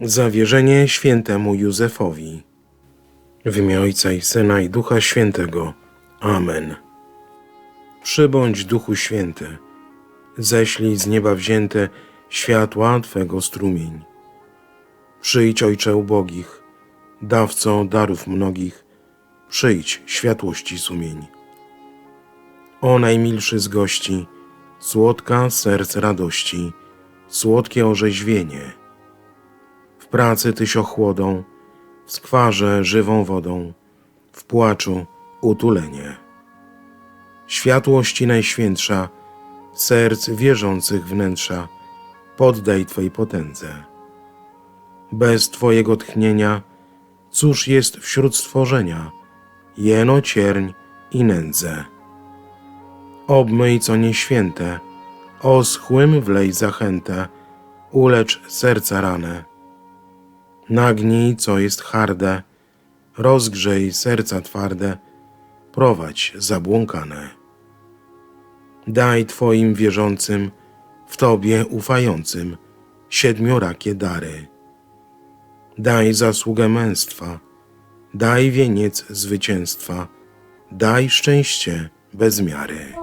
Zawierzenie świętemu Józefowi. W imię Ojca i Syna i Ducha Świętego. Amen. Przybądź Duchu Święty, ześlij z nieba wzięte światła Twego strumień. Przyjdź Ojcze ubogich, dawco darów mnogich, przyjdź światłości sumień. O najmilszy z gości, słodka serc radości, słodkie orzeźwienie. W pracy tyś ochłodą, w skwarze żywą wodą, w płaczu utulenie. Światłości najświętsza, serc wierzących wnętrza, poddaj Twej potędze. Bez Twojego tchnienia, cóż jest wśród stworzenia, jeno cierń i nędzę. Obmyj co nieświęte, oschłym wlej zachętę, ulecz serca ranę. Nagnij, co jest harde, rozgrzej serca twarde, prowadź zabłąkane. Daj Twoim wierzącym, w Tobie ufającym, siedmiorakie dary. Daj zasługę męstwa, daj wieniec zwycięstwa, daj szczęście bez miary.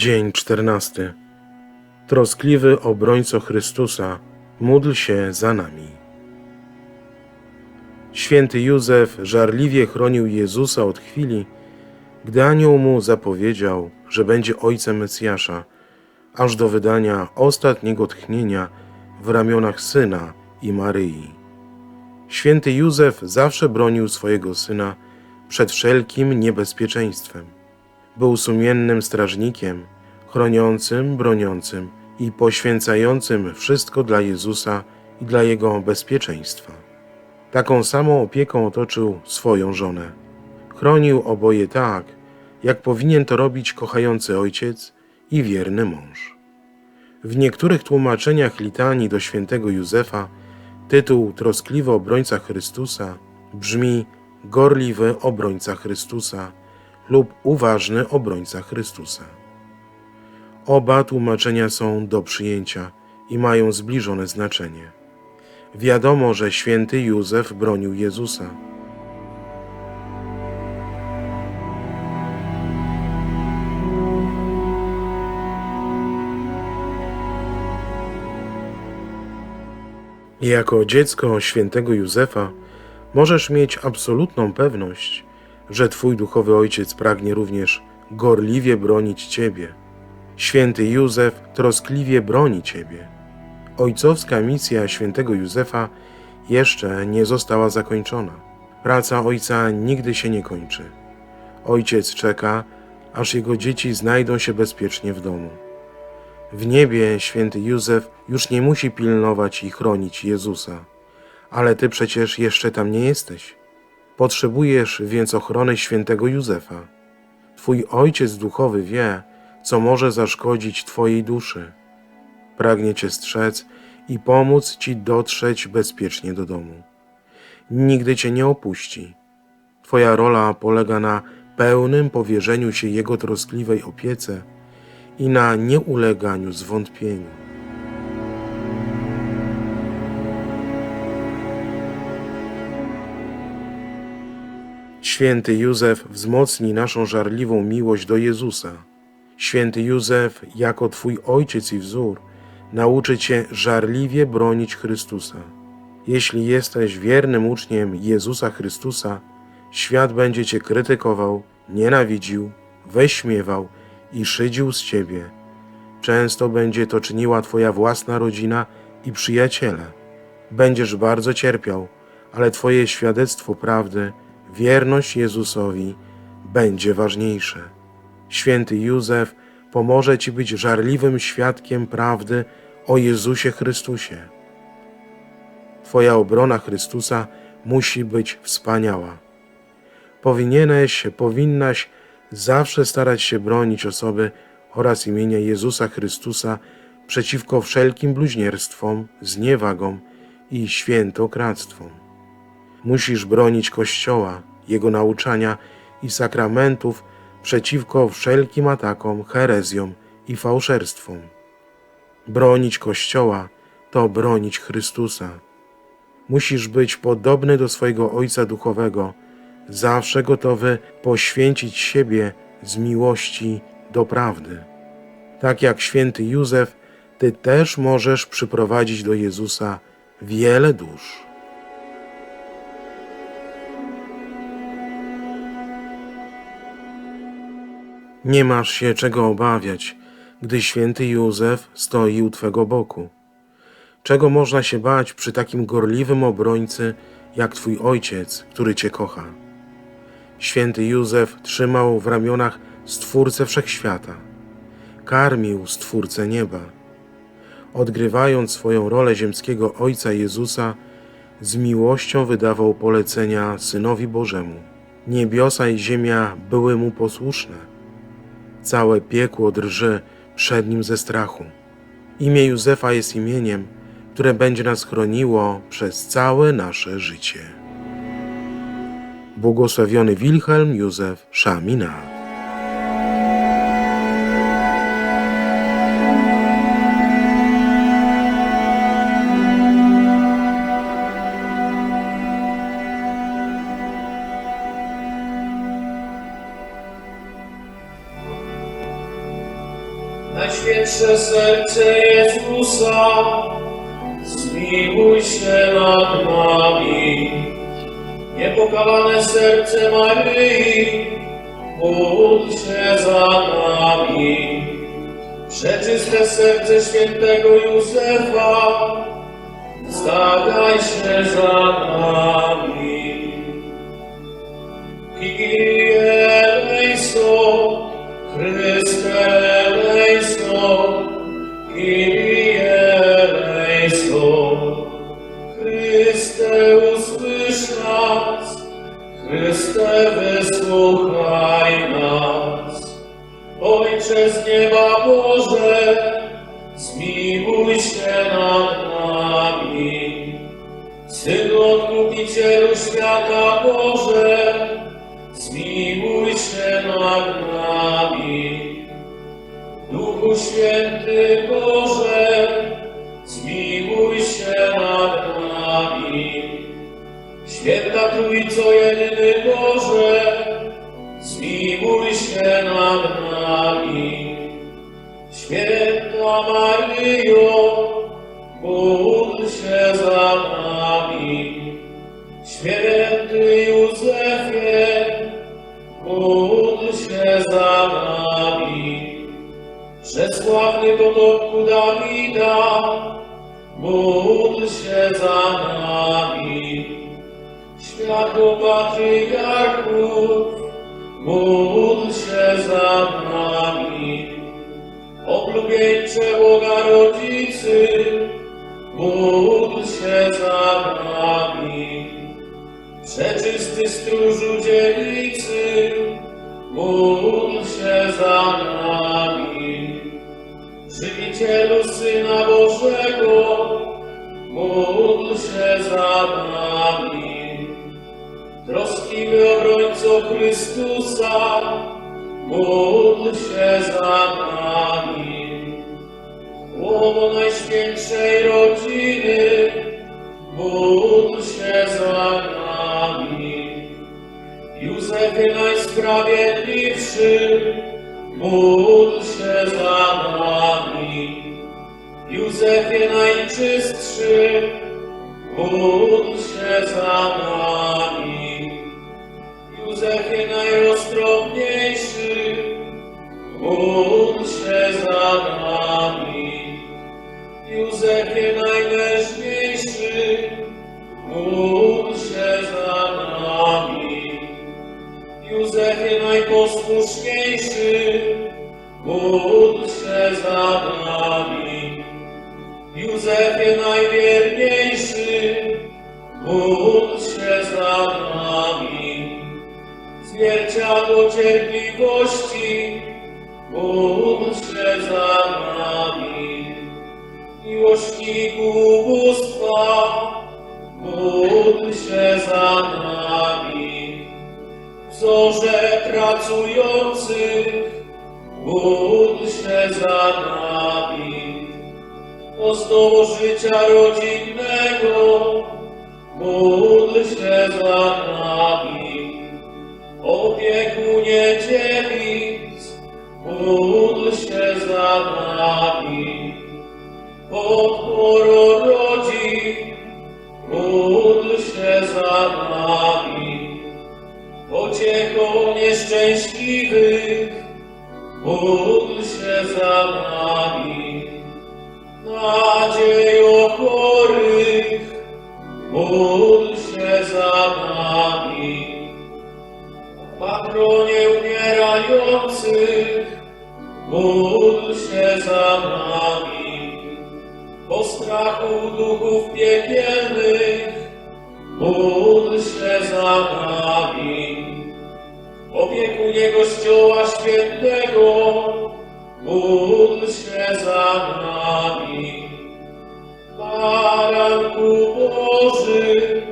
Dzień czternasty. Troskliwy obrońco Chrystusa, módl się za nami. Święty Józef żarliwie chronił Jezusa od chwili, gdy anioł mu zapowiedział, że będzie ojcem Mesjasza, aż do wydania ostatniego tchnienia w ramionach syna i Maryi. Święty Józef zawsze bronił swojego syna przed wszelkim niebezpieczeństwem. Był sumiennym strażnikiem, chroniącym, broniącym i poświęcającym wszystko dla Jezusa i dla Jego bezpieczeństwa. Taką samą opieką otoczył swoją żonę. Chronił oboje tak, jak powinien to robić kochający ojciec i wierny mąż. W niektórych tłumaczeniach litanii do świętego Józefa tytuł Troskliwy obrońca Chrystusa brzmi Gorliwy obrońca Chrystusa lub Uważny obrońca Chrystusa. Oba tłumaczenia są do przyjęcia i mają zbliżone znaczenie. Wiadomo, że święty Józef bronił Jezusa. Jako dziecko świętego Józefa możesz mieć absolutną pewność, że Twój duchowy ojciec pragnie również gorliwie bronić Ciebie. Święty Józef troskliwie broni Ciebie. Ojcowska misja świętego Józefa jeszcze nie została zakończona. Praca ojca nigdy się nie kończy. Ojciec czeka, aż jego dzieci znajdą się bezpiecznie w domu. W niebie święty Józef już nie musi pilnować i chronić Jezusa, ale ty przecież jeszcze tam nie jesteś. Potrzebujesz więc ochrony świętego Józefa. Twój ojciec duchowy wie, co może zaszkodzić Twojej duszy. Pragnie Cię strzec i pomóc Ci dotrzeć bezpiecznie do domu. Nigdy Cię nie opuści. Twoja rola polega na pełnym powierzeniu się Jego troskliwej opiece i na nieuleganiu zwątpieniu. Święty Józef wzmocni naszą żarliwą miłość do Jezusa. Święty Józef, jako Twój ojciec i wzór, nauczy Cię żarliwie bronić Chrystusa. Jeśli jesteś wiernym uczniem Jezusa Chrystusa, świat będzie Cię krytykował, nienawidził, wyśmiewał i szydził z Ciebie. Często będzie to czyniła Twoja własna rodzina i przyjaciele. Będziesz bardzo cierpiał, ale Twoje świadectwo prawdy, wierność Jezusowi będzie ważniejsze. Święty Józef pomoże Ci być żarliwym świadkiem prawdy o Jezusie Chrystusie. Twoja obrona Chrystusa musi być wspaniała. Powinieneś, powinnaś zawsze starać się bronić osoby oraz imienia Jezusa Chrystusa przeciwko wszelkim bluźnierstwom, zniewagom i świętokradztwom. Musisz bronić Kościoła, jego nauczania i sakramentów przeciwko wszelkim atakom, herezjom i fałszerstwom. Bronić Kościoła to bronić Chrystusa. Musisz być podobny do swojego Ojca Duchowego, zawsze gotowy poświęcić siebie z miłości do prawdy. Tak jak święty Józef, ty też możesz przyprowadzić do Jezusa wiele dusz. Nie masz się czego obawiać, gdy święty Józef stoi u twego boku. Czego można się bać przy takim gorliwym obrońcy jak twój ojciec, który cię kocha? Święty Józef trzymał w ramionach Stwórcę Wszechświata, karmił Stwórcę nieba. Odgrywając swoją rolę ziemskiego Ojca Jezusa, z miłością wydawał polecenia Synowi Bożemu. Niebiosa i ziemia były mu posłuszne. Całe piekło drży przed nim ze strachu. Imię Józefa jest imieniem, które będzie nas chroniło przez całe nasze życie. Błogosławiony Wilhelm Józef Szamina. Najświętsze serce Jezusa, zmiłuj się nad nami. Niepokalane serce Maryi, módl się za nami. Przeczyste serce świętego Józefa, stawiaj się za nami. Kyrie eleison, Chryste Boże, zmiłuj się nad nami. Święta Trójco jedyny Boże, zmiłuj się nad nami. Święta Maryjo, módl się za nami. Święty Józefie, módl Przesławny potomku Dawida, módl się za nami. Światło patriarchów, módl się za nami. Oblubieńcze Boga Rodzicy, módl się za nami. Przeczysty stróżu dzielnicy, módl się za nami. Żywicielu Syna Bożego, módl się za nami. Troskliwy obrońco Chrystusa, módl się za nami. Łowo Najświętszej Rodziny, módl się za nami. Józefie Najsprawiedliwszy, módl się za nami. Józefie Najczystszy, módl się za nami. Józefie Najroztropniejszy, módl się za nami. Józefie Najmężniejszy, módl się za nami. Józefie najposłuszniejszy, módl się za nami. Józefie najwierniejszy, módl się za nami. Zwierciadło cierpliwości, módl się za nami. Miłośniku ubóstwa, módl się za nami. Wzorze pracujących, módl się za nami. Ozdobą życia rodzinnego, módl się za nami. Opiekunie dziewic, módl się za nami. Podporo rodzin, módl się za nami. Pociechą nieszczęśliwych, módl się za nami. Nadzieją chorych, módl się za nami. Patronie umierających, módl się za nami. Po strachu duchów piekielnych, módl się za nami. Opiekunie Kościoła Świętego, módl się za nami. Baranku Boży,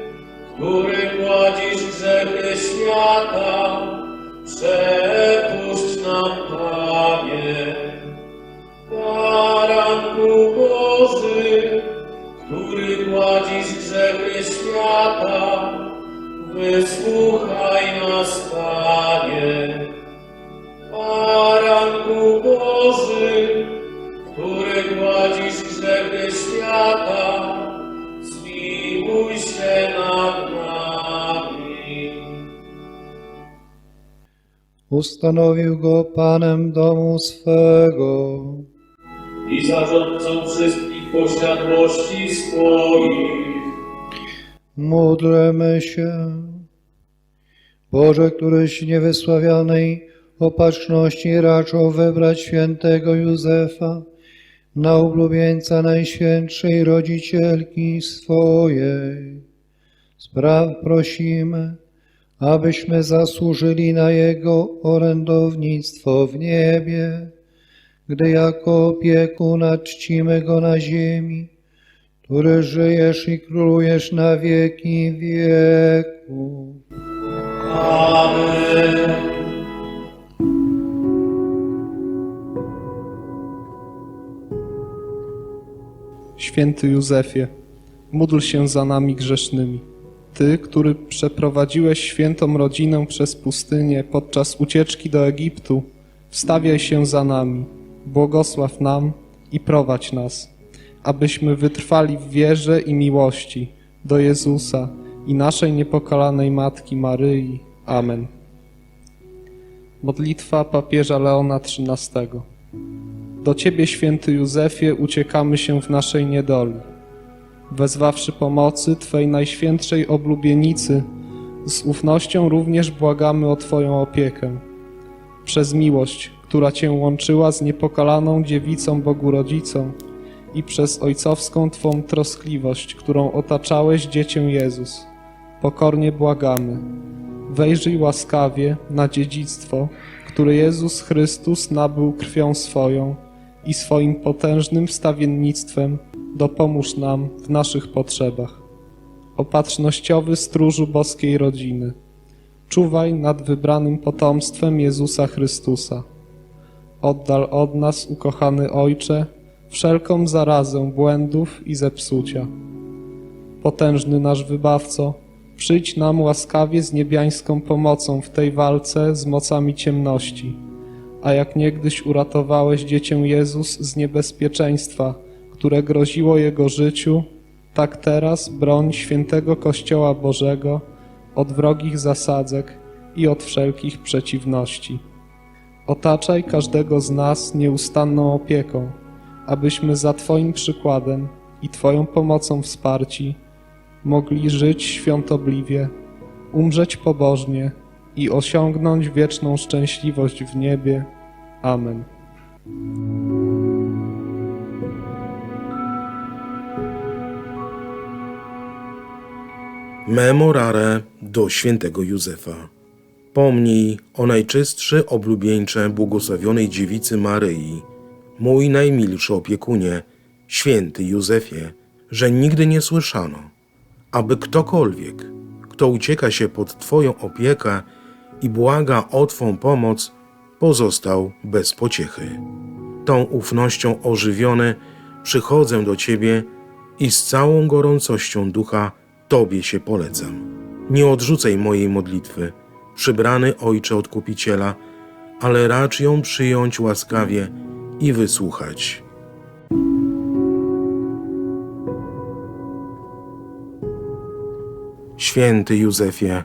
który gładzisz grzechy świata, przepuść nam, Panie. Ustanowił go Panem domu swego. i zarządcą wszystkich posiadłości swoich. Módlmy się. Boże, któryś niewysławianej opatrzności raczył wybrać świętego Józefa na oblubieńca Najświętszej Rodzicielki swojej. Spraw prosimy, abyśmy zasłużyli na Jego orędownictwo w niebie, gdy jako opiekuna czcimy Go na ziemi, który żyjesz i królujesz na wieki wieków. Amen. Święty Józefie, módl się za nami grzesznymi. Ty, który przeprowadziłeś świętą rodzinę przez pustynię podczas ucieczki do Egiptu, wstawiaj się za nami, błogosław nam i prowadź nas, abyśmy wytrwali w wierze i miłości do Jezusa i naszej niepokalanej Matki Maryi. Amen. Modlitwa papieża Leona XIII. Do Ciebie, święty Józefie, uciekamy się w naszej niedoli. Wezwawszy pomocy Twej najświętszej oblubienicy, z ufnością również błagamy o Twoją opiekę. Przez miłość, która Cię łączyła z niepokalaną dziewicą Bogu Rodzicą i przez ojcowską Twą troskliwość, którą otaczałeś dziecię Jezus, pokornie błagamy. Wejrzyj łaskawie na dziedzictwo, które Jezus Chrystus nabył krwią swoją i swoim potężnym wstawiennictwem dopomóż nam w naszych potrzebach. Opatrznościowy stróżu boskiej rodziny, czuwaj nad wybranym potomstwem Jezusa Chrystusa. Oddal od nas, ukochany Ojcze, wszelką zarazę błędów i zepsucia. Potężny nasz Wybawco, przyjdź nam łaskawie z niebiańską pomocą w tej walce z mocami ciemności a jak niegdyś uratowałeś dziecię Jezus z niebezpieczeństwa, które groziło jego życiu, tak teraz broń świętego Kościoła Bożego od wrogich zasadzek i od wszelkich przeciwności. Otaczaj każdego z nas nieustanną opieką, abyśmy za Twoim przykładem i Twoją pomocą wsparci mogli żyć świątobliwie, umrzeć pobożnie i osiągnąć wieczną szczęśliwość w niebie. Amen. Memorare do świętego Józefa. Pomnij o najczystszy oblubieńcze błogosławionej dziewicy Maryi, mój najmilszy opiekunie, święty Józefie, że nigdy nie słyszano, aby ktokolwiek, kto ucieka się pod Twoją opiekę i błaga o Twą pomoc, pozostał bez pociechy. Tą ufnością ożywiony przychodzę do Ciebie i z całą gorącością ducha Tobie się polecam. Nie odrzucaj mojej modlitwy, przybrany Ojcze Odkupiciela, ale racz ją przyjąć łaskawie i wysłuchać. Święty Józefie,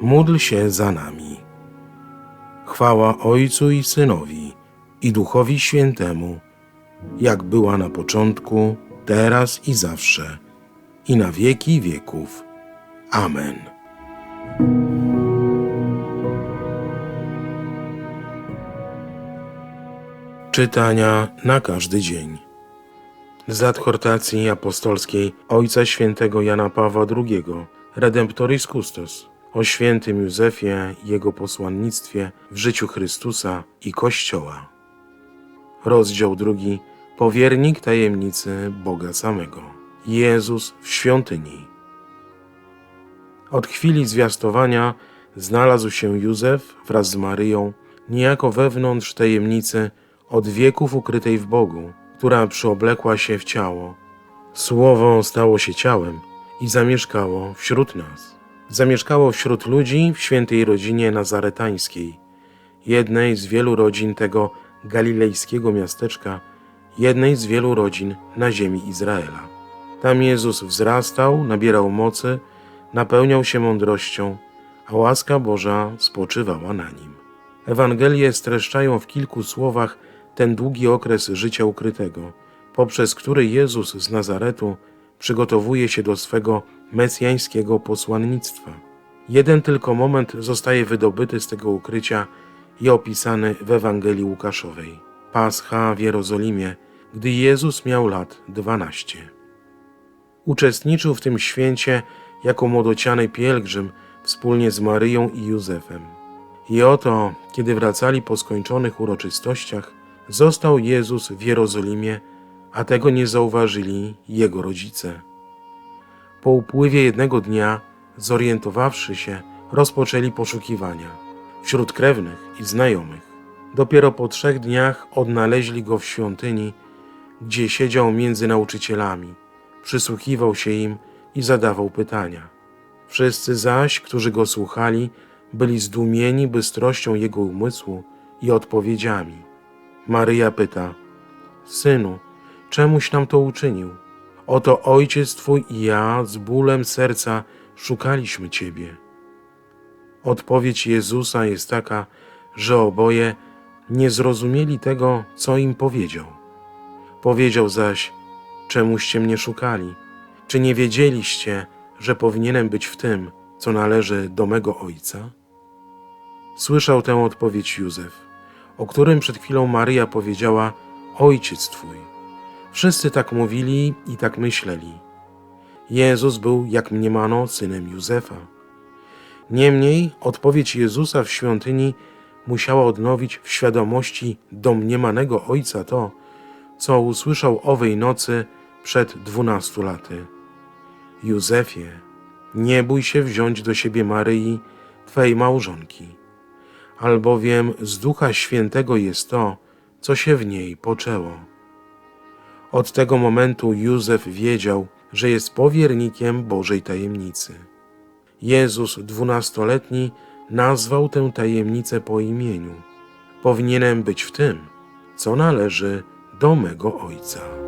módl się za nami. Chwała Ojcu i Synowi i Duchowi Świętemu, jak była na początku, teraz i zawsze, i na wieki wieków. Amen. Czytania na każdy dzień. Z adhortacji apostolskiej Ojca Świętego Jana Pawła II, Redemptoris Custos, o świętym Józefie jego posłannictwie w życiu Chrystusa i Kościoła. Rozdział drugi. Powiernik tajemnicy Boga samego. Jezus w świątyni. Od chwili zwiastowania znalazł się Józef wraz z Maryją, niejako wewnątrz tajemnicy od wieków ukrytej w Bogu, która przyoblekła się w ciało. Słowo stało się ciałem i zamieszkało wśród nas. Zamieszkało wśród ludzi w świętej rodzinie nazaretańskiej, jednej z wielu rodzin tego galilejskiego miasteczka, jednej z wielu rodzin na ziemi Izraela. Tam Jezus wzrastał, nabierał mocy, napełniał się mądrością, a łaska Boża spoczywała na nim. Ewangelie streszczają w kilku słowach ten długi okres życia ukrytego, poprzez który Jezus z Nazaretu przygotowuje się do swego mesjańskiego posłannictwa. Jeden tylko moment zostaje wydobyty z tego ukrycia i opisany w Ewangelii Łukaszowej. Pascha w Jerozolimie, gdy Jezus miał lat dwanaście. Uczestniczył w tym święcie jako młodociany pielgrzym wspólnie z Maryją i Józefem. I oto, kiedy wracali po skończonych uroczystościach, został Jezus w Jerozolimie, a tego nie zauważyli jego rodzice. Po upływie jednego dnia, zorientowawszy się, rozpoczęli poszukiwania wśród krewnych i znajomych. Dopiero po trzech dniach odnaleźli go w świątyni, gdzie siedział między nauczycielami, przysłuchiwał się im i zadawał pytania. Wszyscy zaś, którzy go słuchali, byli zdumieni bystrością jego umysłu i odpowiedziami. Maryja pyta: Synu, czemuś nam to uczynił? Oto ojciec twój i ja z bólem serca szukaliśmy ciebie. Odpowiedź Jezusa jest taka, że oboje nie zrozumieli tego, co im powiedział. Powiedział zaś: Czemuście mnie szukali? Czy nie wiedzieliście, że powinienem być w tym, co należy do mego ojca? Słyszał tę odpowiedź Józef, o którym przed chwilą Maryja powiedziała: Ojciec twój. Wszyscy tak mówili i tak myśleli. Jezus był, jak mniemano, synem Józefa. Niemniej odpowiedź Jezusa w świątyni musiała odnowić w świadomości domniemanego ojca to, co usłyszał owej nocy przed dwunastu laty. Józefie, nie bój się wziąć do siebie Maryi, Twej małżonki, albowiem z Ducha Świętego jest to, co się w niej poczęło. Od tego momentu Józef wiedział, że jest powiernikiem Bożej tajemnicy. Jezus dwunastoletni nazwał tę tajemnicę po imieniu. Powinienem być w tym, co należy do mego Ojca.